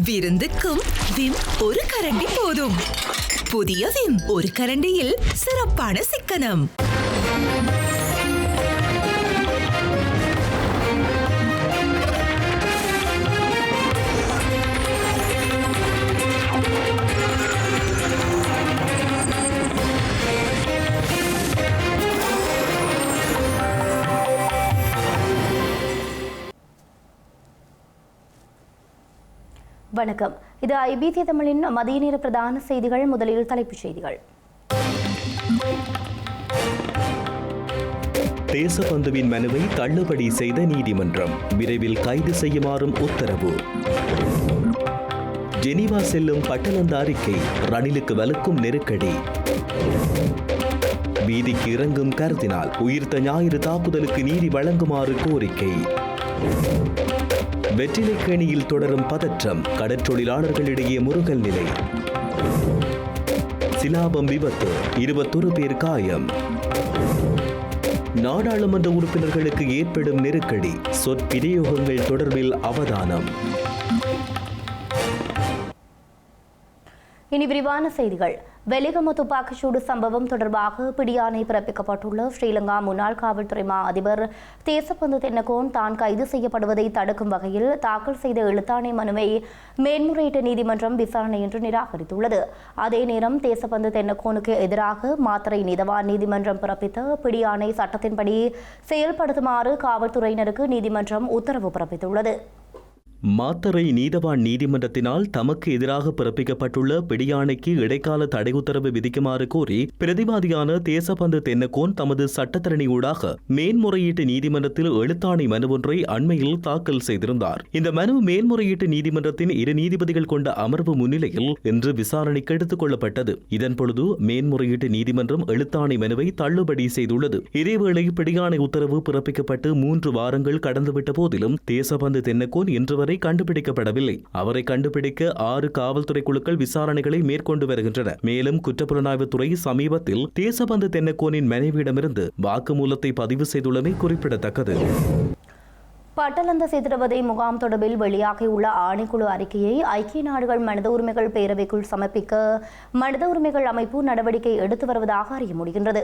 விருந்துக்கும் Vim ஒரு கரண்டி போதும். புதிய விம் ஒரு கரண்டியில் சிறப்பான சிக்கனம். வணக்கம். இது ஐபிசி தமிழின் மதிய நேர பிரதான செய்திகள். முதலில் தலைப்புச் செய்திகள். தேசபந்துவின் மனுவை தள்ளுபடி செய்த நீதிமன்றம். விரைவில் கைது செய்யுமாறும் உத்தரவு. ஜெனீவா செல்லும் பட்டலந்த அறிக்கை ரணிலுக்கு வலுக்கும் நெருக்கடி. வீதிக்கு இறங்கும் கருத்தினால் உயிர்த்த ஞாயிறு தாக்குதலுக்கு நீதி வழங்குமாறு கோரிக்கை. வெற்றிலைக்கேணியில் தொடரும் பதற்றம் கடற்றொழிலாளர்களிடையே முருகல் நிலை. சிலாபம் விபத்து இருபத்தொரு பேர் காயம். நாடாளுமன்ற உறுப்பினர்களுக்கு ஏற்படும் நெருக்கடி சொற்பிரயோகங்கள் தொடர்பில் அவதானம். இனி விரிவான செய்திகள். வெலிகம துப்பாக்கிச்சூடு சம்பவம் தொடர்பாக பிடியாணை பிறப்பிக்கப்பட்டுள்ள ஸ்ரீலங்கா முன்னாள் காவல்துறை மா அதிபர் தேசப்பந்து தென்னகோன் தான் கைது செய்யப்படுவதை தடுக்கும் வகையில் தாக்கல் செய்த எழுத்தாணை மனுவை மேன்முறையீட்டு நீதிமன்றம் விசாரணை என்று நிராகரித்துள்ளது. அதே நேரம் தேசப்பந்து தென்னகோனுக்கு எதிராக மாத்திரை நீதவான் நீதிமன்றம் பிறப்பித்த பிடியாணை சட்டத்தின்படி செயல்படுத்துமாறு காவல்துறையினருக்கு நீதிமன்றம் உத்தரவு பிறப்பித்துள்ளது. மாத்தறை நீதவான் நீதிமன்றத்தினால் தமக்கு எதிராக பிறப்பிக்கப்பட்டுள்ள பிடியாணைக்கு இடைக்கால தடை உத்தரவு விதிக்குமாறு கோரி பிரதிவாதியான தேசபந்து தென்னகோன் தமது சட்டத்தரணி ஊடாக மேன்முறையீட்டு நீதிமன்றத்தில் எழுத்தாணை மனு ஒன்றை அண்மையில் தாக்கல் செய்திருந்தார். இந்த மனு மேன்முறையீட்டு நீதிமன்றத்தின் இரு நீதிபதிகள் கொண்ட அமர்வு முன்னிலையில் இன்று விசாரணைக்கு எடுத்துக் கொள்ளப்பட்டது. இதன் பொழுது மேன்முறையீட்டு நீதிமன்றம் எழுத்தாணை மனுவை தள்ளுபடி செய்துள்ளது. இதேவேளை பிடியாணை உத்தரவு பிறப்பிக்கப்பட்டு மூன்று வாரங்கள் கடந்துவிட்ட போதிலும் தேசபந்து தென்னகோன் இன்று வரை இதுவரை கண்டுபிடிக்கப்படவில்லை. அவரை கண்டுபிடிக்க ஆறு காவல்துறை குழுக்கள் விசாரணைகளை மேற்கொண்டு வருகின்றன. மேலும் குற்றப்புலனாய்வுத்துறை சமீபத்தில் தேசபந்து தென்னக்கோனின் மனைவியிடமிருந்து வாக்குமூலத்தை பதிவு செய்துள்ளமை குறிப்பிடத்தக்கது. பட்டலந்த சித்திரவதை முகாம் தொடர்பில் வெளியாகியுள்ள ஆணைக்குழு அறிக்கையை ஐக்கிய நாடுகள் மனித உரிமைகள் பேரவைக்குள் சமர்ப்பிக்க மனித உரிமைகள் அமைப்பு நடவடிக்கை எடுத்து வருவதாக அறிய முடிகின்றது.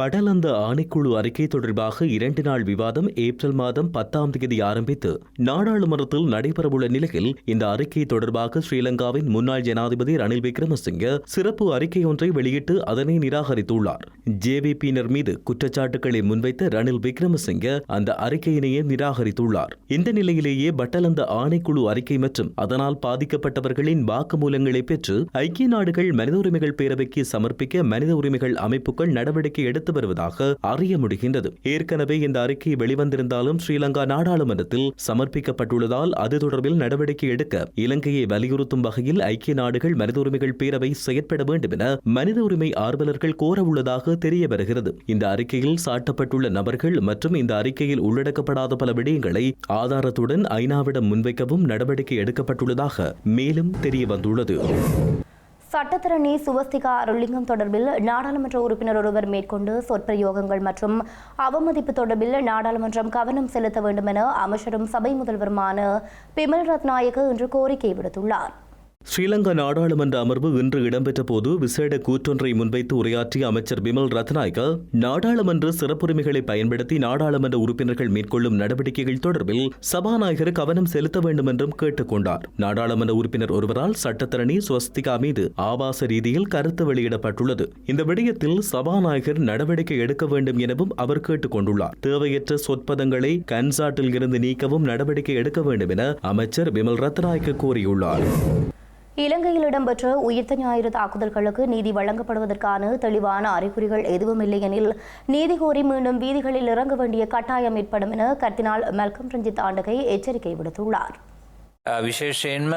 படலந்த ஆணைக்குழு அறிக்கை தொடர்பாக இரண்டு நாள் விவாதம் ஏப்ரல் மாதம் பத்தாம் தேதி ஆரம்பித்து நாடாளுமன்றத்தில் நடைபெறவுள்ள நிலையில் இந்த அறிக்கை தொடர்பாக ஸ்ரீலங்காவின் முன்னாள் ஜனாதிபதி ரணில் விக்ரமசிங்க சிறப்பு அறிக்கை ஒன்றை வெளியிட்டு அதனை நிராகரித்துள்ளார். ஜேவிபியினர் மீது குற்றச்சாட்டுகளை முன்வைத்த ரணில் விக்ரமசிங்க அந்த அறிக்கையினையே நிராகரித்துள்ளார். இந்த நிலையிலேயே பட்டலந்த ஆணைக்குழு அறிக்கை மற்றும் அதனால் பாதிக்கப்பட்டவர்களின் வாக்குமூலங்களை பெற்று ஐக்கிய நாடுகள் மனித உரிமைகள் பேரவைக்கு சமர்ப்பிக்க மனித உரிமைகள் அமைப்புகள் நடவடிக்கை எடுத்து வருவதாக அறிய முடிகின்றது. ஏற்கனவே இந்த அறிக்கை வெளிவந்திருந்தாலும் ஸ்ரீலங்கா நாடாளுமன்றத்தில் சமர்ப்பிக்கப்பட்டுள்ளதால் அது தொடர்பில் நடவடிக்கை எடுக்க இலங்கையை வலியுறுத்தும் வகையில் ஐக்கிய நாடுகள் மனித உரிமைகள் பேரவை செயற்பட வேண்டும் என மனித உரிமை ஆர்வலர்கள் கோரவுள்ளதாக தெரிய வருகிறது. இந்த அறிக்கையில் சாட்டப்பட்டுள்ள நபர்கள் மற்றும் இந்த அறிக்கையில் உள்ளடக்கப்படாத பல விடயங்களை ஆதாரத்துடன் ஐநாவிடம் முன்வைக்கவும் நடவடிக்கை எடுக்கப்பட்டுள்ளதாக மேலும் தெரிய வந்துள்ளது. சட்டத்திரணி சுவஸ்திகா அருளிங்கம் தொடர்பில் நாடாளுமன்ற உறுப்பினர் ஒருவர் மேற்கொண்டு சொற்பிரயோகங்கள் மற்றும் அவமதிப்பு தொடர்பில் நாடாளுமன்றம் கவனம் செலுத்த வேண்டும் என அமைச்சரும் சபை முதல்வருமான பிமல் ரத்நாயக்க இன்று கோரிக்கை விடுத்துள்ளார். ஸ்ரீலங்கா நாடாளுமன்ற அமர்வு இன்று இடம்பெற்ற போது விசேட கூற்றொன்றை முன்வைத்து உரையாற்றிய அமைச்சர் பிமல் ரத்நாயக்க நாடாளுமன்ற சிறப்புரிமைகளை பயன்படுத்தி நாடாளுமன்ற உறுப்பினர்கள் மேற்கொள்ளும் நடவடிக்கைகள் தொடர்பில் சபாநாயகர் கவனம் செலுத்த வேண்டும் என்றும் கேட்டுக்கொண்டார். நாடாளுமன்ற உறுப்பினர் ஒருவரால் சட்டத்தரணி ஸ்வஸ்திகா மீது ஆபாச ரீதியில் கருத்து வெளியிடப்பட்டுள்ளது. இந்த விடயத்தில் சபாநாயகர் நடவடிக்கை எடுக்க வேண்டும் எனவும் அவர் கேட்டுக்கொண்டுள்ளார். தேவையற்ற சொற்பதங்களை கன்சாட்டில் இருந்து நீக்கவும் நடவடிக்கை எடுக்க வேண்டும் என அமைச்சர் பிமல் ரத்நாயக்க கூறியுள்ளார். இலங்கையில் இடம்பெற்ற உயிர்த்த ஞாயிறு தாக்குதல்களுக்கு நீதி வழங்கப்படுவதற்கான தெளிவான அறிகுறிகள் எதுவும் இல்லையெனில் நீதி கோரி மீண்டும் வீதிகளில் இறங்க வேண்டிய கட்டாயம் ஏற்படும் என கர்த்தினால் மெல்கம் ரஞ்சித் ஆண்டகை எச்சரிக்கை விடுத்துள்ளார். විශේෂයෙන්ම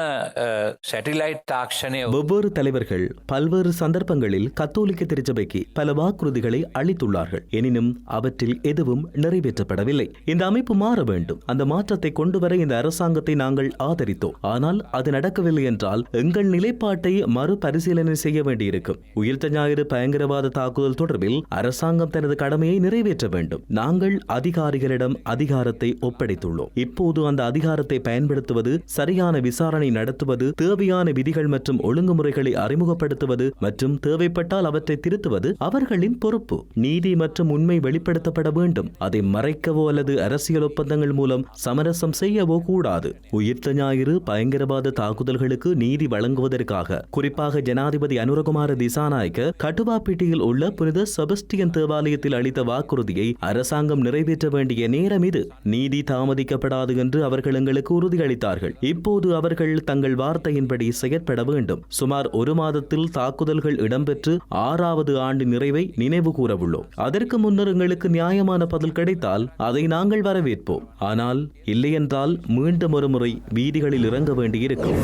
සැටිලයිට් තාක්ෂණය வெவ்வேறு தலைவர்கள் பல்வேறு சந்தர்ப்பங்களில் கத்தோலிக்க திருச்சபைக்கு பல வாக்குறுதிகளை அளித்துள்ளார்கள் எனினும் அவற்றில் எதுவும் நிறைவேற்றப்படவில்லை இந்த அமைப்பு மாற வேண்டும் அந்த மாற்றத்தை கொண்டு வர இந்த அரசாங்கத்தை நாங்கள் ஆதரித்தோம் ஆனால் அது நடக்கவில்லை என்றால் எங்கள் நிலைப்பாட்டை மறுபரிசீலனை செய்ய வேண்டியிருக்கும் உயிர்த்த ஞாயிறு பயங்கரவாத தாக்குதல் தொடர்பில் அரசாங்கம் தனது கடமையை நிறைவேற்ற வேண்டும் நாங்கள் அதிகாரிகளிடம் அதிகாரத்தை ஒப்படைத்துள்ளோம் இப்போது அந்த அதிகாரத்தை பயன்படுத்துவது சரியான விசாரணை நடத்துவது தேவையான விதிகள் மற்றும் ஒழுங்குமுறைகளை அறிமுகப்படுத்துவது மற்றும் தேவைப்பட்டால் அவற்றை திருத்துவது அவர்களின் பொறுப்பு. நீதி மற்றும் உண்மை வெளிப்படுத்தப்பட வேண்டும். அதை மறைக்கவோ அல்லது அரசியல் ஒப்பந்தங்கள் மூலம் சமரசம் செய்யவோ கூடாது. உயிர்த்த ஞாயிறு பயங்கரவாத தாக்குதல்களுக்கு நீதி வழங்குவதற்காக. குறிப்பாக ஜனாதிபதி அனுரகுமார திசாநாயக்க கட்டுவாப்பிட்டியில் உள்ள புனித செபஸ்டியன் தேவாலயத்தில் அளித்த வாக்குறுதியை அரசாங்கம் நிறைவேற்ற வேண்டிய நேரம் இது. நீதி தாமதிக்கப்படாது என்று அவர்கள் எங்களுக்கு உறுதியளித்தார்கள். இப்போது அவர்கள் தங்கள் வார்த்தையின்படி செயற்பட வேண்டும். சுமார் ஒரு மாதத்தில் தாக்குதல்கள் இடம்பெற்று ஆறாவது ஆண்டு நிறைவை நினைவு கூறவுள்ளோம். அதற்கு முன்னர் எங்களுக்கு நியாயமான பதில் கிடைத்தால் அதை நாங்கள் வரவேற்போம். ஆனால் இல்லையென்றால் மீண்டும் ஒரு முறை வீதிகளில் இறங்க வேண்டியிருக்கும்.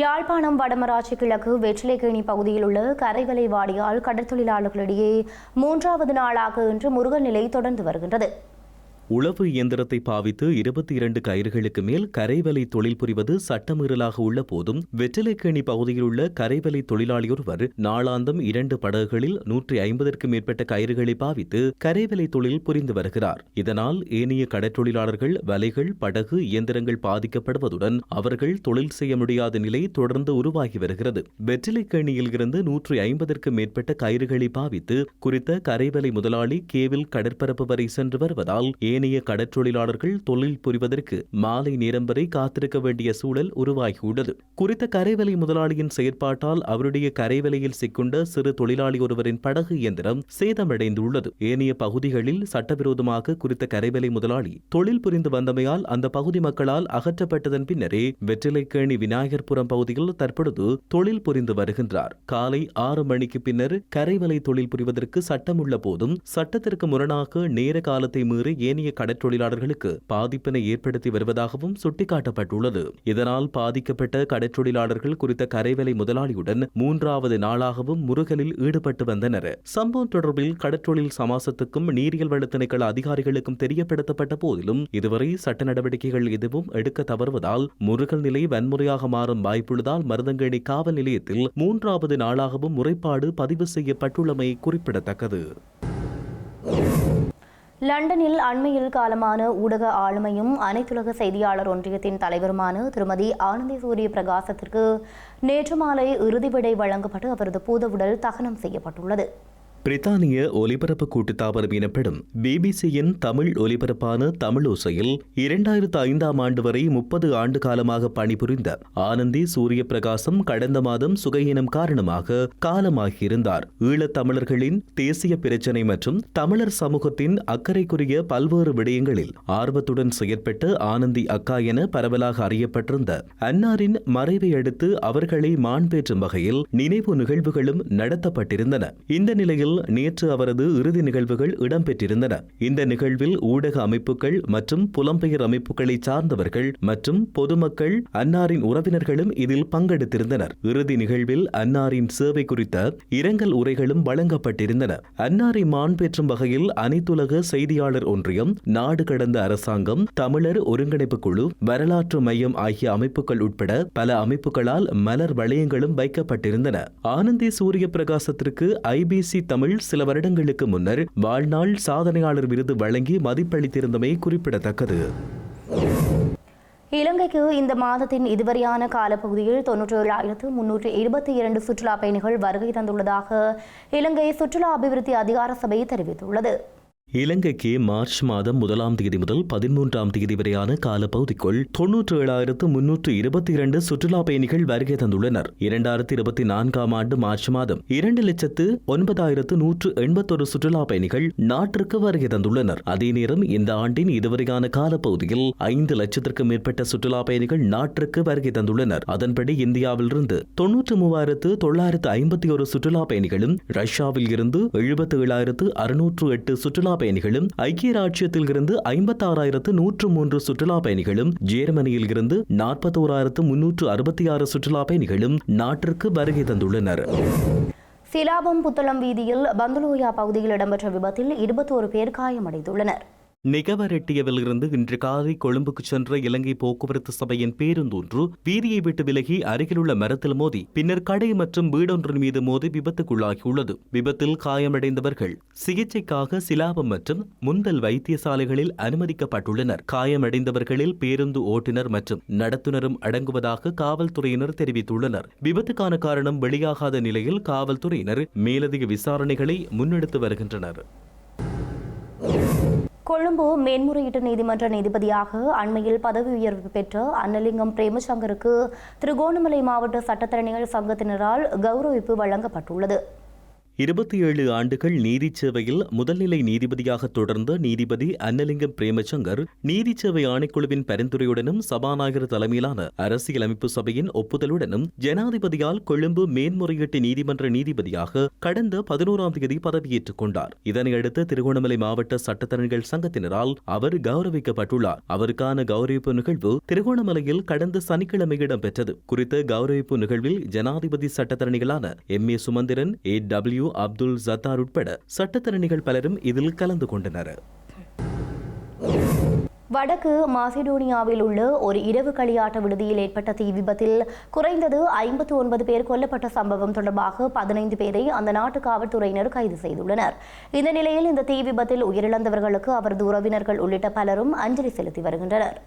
யாழ்ப்பாணம் வடமராட்சி கிழக்கு வெற்றிலைக்கேணி பகுதியில் உள்ள கரைவலை வாடியால் கடற்தொழிலாளர்களிடையே மூன்றாவது நாளாக இன்று முருகன் நிலை தொடர்ந்து வருகின்றது. உளவு இயந்திரத்தை பாவித்து இருபத்தி இரண்டு கயிறுகளுக்கு மேல் கரைவலை தொழில் புரிவது சட்டமீறலாக உள்ள போதும் வெற்றிலைக்கேணி பகுதியில் உள்ள கரைவலை தொழிலாளியொருவர் நாளாந்தம் இரண்டு படகுகளில் நூற்றி ஐம்பதற்கும் மேற்பட்ட கயிறுகளை பாவித்து கரைவலை தொழில் புரிந்து வருகிறார். இதனால் ஏனைய கடற்றொழிலாளர்கள் வலைகள் படகு இயந்திரங்கள் பாதிக்கப்படுவதுடன் அவர்கள் தொழில் செய்ய முடியாத நிலை தொடர்ந்து உருவாகி வருகிறது. வெற்றிலைக்கேணியில் இருந்து நூற்றி ஐம்பதற்கும் மேற்பட்ட கயிறுகளை பாவித்து குறித்த கரைவலை முதலாளி கேவில் கடற்பரப்பு வரை சென்று வருவதால் ஏனைய கடற்றொழிலாளர்கள் தொழில் புரிவதற்கு மாலை நேரம் வரை காத்திருக்க வேண்டிய சூழல் உருவாகியுள்ளது. குறித்த கரைவலை முதலாளியின் செயற்பாட்டால் அவருடைய கரைவலையில் சிக்குண்ட சிறு தொழிலாளி ஒருவரின் படகு இயந்திரம் சேதமடைந்துள்ளது. ஏனைய பகுதிகளில் சட்டவிரோதமாக குறித்த கரைவலை முதலாளி தொழில் புரிந்து வந்தமையால் அந்த பகுதி மக்களால் அகற்றப்பட்டதன் பின்னரே வெற்றிலைக்கேணி விநாயகர்புரம் பகுதியில் தற்பொழுது தொழில் புரிந்து வருகின்றார். காலை ஆறு மணிக்கு பின்னர் கரைவலை தொழில் புரிவதற்கு சட்டமுள்ள போதும் சட்டத்திற்கு முரணாக நேர காலத்தை மீறி ஏனைய கடற்றொழிலாளர்களுக்கு பாதிப்பினை ஏற்படுத்தி வருவதாகவும் சுட்டிக்காட்டப்பட்டுள்ளது. இதனால் பாதிக்கப்பட்ட கடற்றொழிலாளர்கள் குறித்த கரைவலை முதலாளியுடன் மூன்றாவது நாளாகவும் முருகலில் ஈடுபட்டு வந்தனர். சம்பவம் தொடர்பில் கடற்றொழில் சமாசத்துக்கும் நீரியல் வள திணைக்கள அதிகாரிகளுக்கும் தெரியப்படுத்தப்பட்ட போதிலும் இதுவரை சட்ட நடவடிக்கைகள் எதுவும் எடுக்க தவறுவதால் முருகல் நிலை வன்முறையாக மாறும் வாய்ப்புள்ளதால் மருதங்கேணி காவல் நிலையத்தில் மூன்றாவது நாளாகவும் முறைப்பாடு பதிவு செய்யப்பட்டுள்ளமை குறிப்பிடத்தக்கது. லண்டனில் அண்மையில் காலமான ஊடக ஆளுமையும் அனைத்துலக செய்தியாளர் ஒன்றியத்தின் தலைவருமான திருமதி ஆனந்தி சூரிய பிரகாசத்திற்கு நேற்று மாலை இறுதி விடை வழங்கப்பட்டு அவரது பூதவுடல் தகனம் செய்யப்பட்டுள்ளது. பிரித்தானிய ஒலிபரப்பு கூட்டுத்தாபனம் எனப்படும் பிபிசியின் தமிழ் ஒலிபரப்பான தமிழோசையில் இரண்டாயிரத்து ஐந்தாம் ஆண்டு வரை முப்பது ஆண்டு காலமாக பணிபுரிந்த ஆனந்தி சூரிய பிரகாசம் கடந்த மாதம் சுகையினம் காரணமாக காலமாகியிருந்தார். ஈழத் தமிழர்களின் தேசிய பிரச்சினை மற்றும் தமிழர் சமூகத்தின் அக்கறைக்குரிய பல்வேறு விடயங்களில் ஆர்வத்துடன் செயற்பட்ட ஆனந்தி அக்கா என பரவலாக அறியப்பட்டிருந்த அன்னாரின் மறைவை அடுத்து அவர்களை மாண்பேற்றும் வகையில் நினைவு நிகழ்வுகளும் நடத்தப்பட்டிருந்தன. இந்த நிலையில் நேற்று அவரது இறுதி நிகழ்வுகள் இடம்பெற்றிருந்தன. இந்த நிகழ்வில் ஊடக அமைப்புகள் மற்றும் புலம்பெயர் அமைப்புகளை சார்ந்தவர்கள் மற்றும் பொதுமக்கள் அன்னாரின் உறவினர்களும் இதில் பங்கெடுத்திருந்தனர். இறுதி நிகழ்வில் அன்னாரின் சேவை குறித்த இரங்கல் உரைகளும் வழங்கப்பட்டிருந்தன. அன்னாரை மாண்பேற்றும் வகையில் அனைத்துலக செய்தியாளர் ஒன்றியம் நாடு கடந்த அரசாங்கம் தமிழர் ஒருங்கிணைப்பு குழு வரலாற்று மையம் ஆகிய அமைப்புகள் உட்பட பல அமைப்புகளால் மலர் வளையங்களும் வைக்கப்பட்டிருந்தன. ஆனந்தி சூரிய பிரகாசத்திற்கு ஐபிசி தமிழ் சில வருடங்களுக்கு முன்னர் வாழ்நாள் சாதனையாளர் விருது வழங்கி மதிப்பளித்திருந்தமை குறிப்பிடத்தக்கது. இலங்கைக்கு இந்த மாதத்தின் இதுவரையான காலப்பகுதியில் தொன்னூற்றி ஏழாயிரத்து முன்னூற்றி இருபத்தி இரண்டு சுற்றுலா பயணிகள் வருகை தந்துள்ளதாக இலங்கை சுற்றுலா அபிவிருத்தி அதிகார சபை தெரிவித்துள்ளது. இலங்கைக்கு மார்ச் மாதம் முதலாம் தேதி முதல் பதிமூன்றாம் தேதி வரையான காலப்பகுதிக்குள் தொன்னூற்று ஏழாயிரத்து முன்னூற்று இருபத்தி இரண்டு சுற்றுலா பயணிகள் வருகை தந்துள்ளனர். இரண்டாயிரத்தி இருபத்தி நான்காம் ஆண்டு மார்ச் மாதம் இரண்டு லட்சத்து ஒன்பதாயிரத்து நூற்று எண்பத்தொரு சுற்றுலா பயணிகள் நாட்டிற்கு வருகை தந்துள்ளனர். அதே நேரம் இந்த ஆண்டின் இதுவரையான காலப்பகுதியில் ஐந்து லட்சத்திற்கும் மேற்பட்ட சுற்றுலா பயணிகள் நாட்டிற்கு வருகை தந்துள்ளனர். அதன்படி இந்தியாவிலிருந்து தொன்னூற்று மூவாயிரத்து தொள்ளாயிரத்து ஐம்பத்தி ஒரு சுற்றுலா பயணிகளும் ரஷ்யாவில் இருந்து எழுபத்தி ஏழாயிரத்து அறுநூற்று எட்டு சுற்றுலா பயணிகளும் ஐக்கிய ராஜ்யத்தில் இருந்து ஐம்பத்தாறாயிரத்து நூற்று மூன்று சுற்றுலா பயணிகளும் ஜெர்மனியில் இருந்து நாற்பத்தோராயிரத்து முன்னூற்று அறுபத்தி ஆறு சுற்றுலா பயணிகளும் நாட்டிற்கு வருகை தந்துள்ளனர். சிலாபம் புத்தளம் வீதியில் பந்துலோயா பகுதியில் இடம்பெற்ற விபத்தில் இருபத்தோரு பேர் காயமடைந்துள்ளனர். நிகவரெட்டியவிலிருந்து இன்று காலை கொழும்புக்கு சென்ற இலங்கை போக்குவரத்து சபையின் பேருந்தொன்று வீதியை விட்டு விலகி அருகிலுள்ள மரத்தில் மோதி பின்னர் கடை மற்றும் வீடொன்றின் மீது மோதி விபத்துக்குள்ளாகியுள்ளது. விபத்தில் காயமடைந்தவர்கள் சிகிச்சைக்காக சிலாபம் மற்றும் முந்தல் வைத்தியசாலைகளில் அனுமதிக்கப்பட்டுள்ளனர். காயமடைந்தவர்களில் பேருந்து ஓட்டுநர் மற்றும் நடத்துனரும் அடங்குவதாக காவல்துறையினர் தெரிவித்துள்ளனர். விபத்துக்கான காரணம் வெளியாகாத நிலையில் காவல்துறையினர் மேலதிக விசாரணைகளை முன்னெடுத்து வருகின்றனர். கொழும்பு மேன்முறையீட்டு நீதிமன்ற நீதிபதியாக அண்மையில் பதவி உயர்வு பெற்ற அன்னலிங்கம் பிரேமசங்கருக்கு திருகோணமலை மாவட்ட சட்டத்தரணிகள் சங்கத்தினரால் கௌரவிப்பு வழங்கப்பட்டுள்ளது. இருபத்தி ஏழு ஆண்டுகள் நீதிச்சேவையில் முதல்நிலை நீதிபதியாக தொடர்ந்த நீதிபதி அன்னலிங்கம் பிரேமசங்கர் நீதிச்சேவை ஆணைக்குழுவின் பரிந்துரையுடனும் சபாநாயகர் தலைமையிலான அரசியலமைப்பு சபையின் ஒப்புதலுடனும் ஜனாதிபதியால் கொழும்பு மேன்முறையீட்டு நீதிமன்ற நீதிபதியாக கடந்த பதினோராம் தேதி பதவியேற்றுக் கொண்டார். இதனையடுத்து திருகோணமலை மாவட்ட சட்டத்தரணிகள் சங்கத்தினரால் அவர் கௌரவிக்கப்பட்டுள்ளார். அவருக்கான கௌரவிப்பு நிகழ்வு திருகோணமலையில் கடந்த சனிக்கிழமை இடம்பெற்றது. குறித்த கௌரவிப்பு நிகழ்வில் ஜனாதிபதி சட்டத்தரணிகளான M A Sumanthiran A W Abdul Jathar உட்பட சட்டத்தரணிகள் பலரும் இதில் கலந்து கொண்டனர். வடக்கு மாசிடோனியாவில் உள்ள ஒரு இரவு களியாட்ட விடுதியில் ஏற்பட்ட தீ விபத்தில் குறைந்தது ஐம்பத்தி ஒன்பது பேர் கொல்லப்பட்ட சம்பவம் தொடர்பாக பதினைந்து பேரை அந்த நாட்டு காவல்துறையினர் கைது செய்துள்ளனர். இந்த நிலையில் இந்த தீ விபத்தில் உயிரிழந்தவர்களுக்கு அவரது உறவினர்கள் உள்ளிட்ட பலரும் அஞ்சலி செலுத்தி வருகின்றனர்.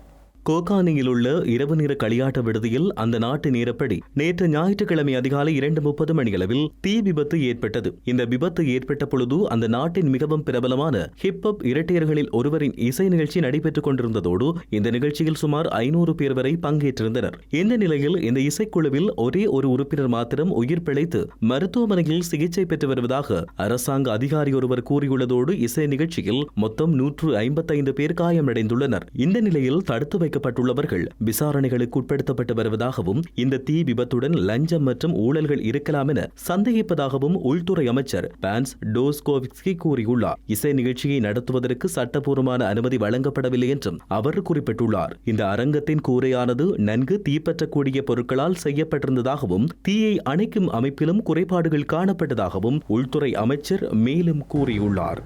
கோகானியில் உள்ள இரவு நேர களியாட்ட விடுதியில் அந்த நாட்டு நேரப்படி நேற்று ஞாயிற்றுக்கிழமை அதிகாலை இரண்டு முப்பது மணியளவில் தீ விபத்து ஏற்பட்டது. இந்த விபத்து ஏற்பட்ட பொழுது அந்த நாட்டின் மிகவும் பிரபலமான ஹிப்ஹப் இரட்டையர்களில் ஒருவரின் இசை நிகழ்ச்சி நடைபெற்றுக் கொண்டிருந்ததோடு இந்த நிகழ்ச்சியில் சுமார் ஐநூறு பேர் வரை பங்கேற்றிருந்தனர். இந்த நிலையில் இந்த இசைக்குழுவில் ஒரே ஒரு உறுப்பினர் மாத்திரம் உயிர் பிழைத்து மருத்துவமனையில் சிகிச்சை பெற்று வருவதாக அரசாங்க அதிகாரி ஒருவர் கூறியுள்ளதோடு இசை நிகழ்ச்சியில் மொத்தம் நூற்று ஐம்பத்தைந்து பேர் காயமடைந்துள்ளனர். இந்த நிலையில் தடுத்து வைக்க பாதிக்கப்பட்டுள்ளவர்கள் விசாரணைகளுக்கு உட்படுத்தப்பட்டு வருவதாகவும் இந்த தீ விபத்துடன் லஞ்சம் மற்றும் ஊழல்கள் இருக்கலாம் என சந்தேகிப்பதாகவும் உள்துறை அமைச்சர் பான்ஸ் டோஸ்கோவிஸ்கி கூறியுள்ளார். இசை நிகழ்ச்சியை நடத்துவதற்கு சட்டப்பூர்வமான அனுமதி வழங்கப்படவில்லை என்றும் அவர் குறிப்பிட்டுள்ளார். இந்த அரங்கத்தின் கூரையானது நன்கு தீப்பற்றக்கூடிய பொருட்களால் செய்யப்பட்டிருந்ததாகவும் தீயை அணைக்கும் அமைப்பிலும் குறைபாடுகள் காணப்பட்டதாகவும் உள்துறை அமைச்சர் மேலும் கூறியுள்ளார்.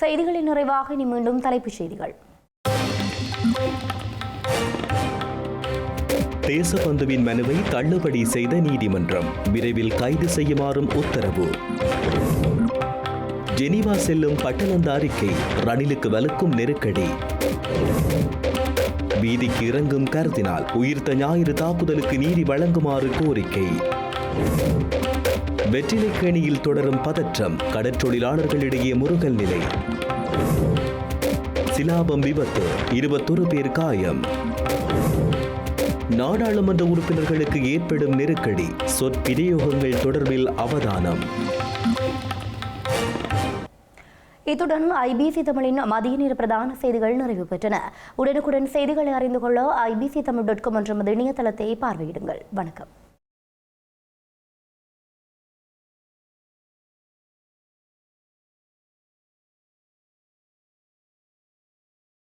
செய்திகளின் நிறைவாக இனி மீண்டும் தலைப்புச் செய்திகள். தேசபந்துவின் மனுவை தள்ளுபடி செய்த நீதிமன்றம். விரைவில் கைது செய்யுமாறும் உத்தரவு. ஜெனீவா செல்லும் பட்டணந்த அறிக்கை ரணிலுக்கு வலுக்கும் நெருக்கடி. வீதிக்கு இறங்கும் கருத்தினால் உயிர்த்த ஞாயிறு தாக்குதலுக்கு நீதி வழங்குமாறு கோரிக்கை. வெற்றிலைக்கேணியில் தொடரும் பதற்றம் கடற்றொழிலாளர்களிடையே முருகல் நிலை. சிலாபம் விபத்து இருபத்தொரு பேர் காயம். நாடாளுமன்ற உறுப்பினர்களுக்கு ஏற்படும் நெருக்கடி சொற்பிரயோகங்கள் தொடர்பில் அவதானம். இத்துடன் ஐபிசி தமிழின் மதிய நேர பிரதான செய்திகள் நிறைவு பெற்றன. உடனுக்குடன் செய்திகளை அறிந்து கொள்ள ஐபிசி தமிழ் டாட் காம் என்ற இணையதளத்தை பார்வையிடுங்கள். வணக்கம்.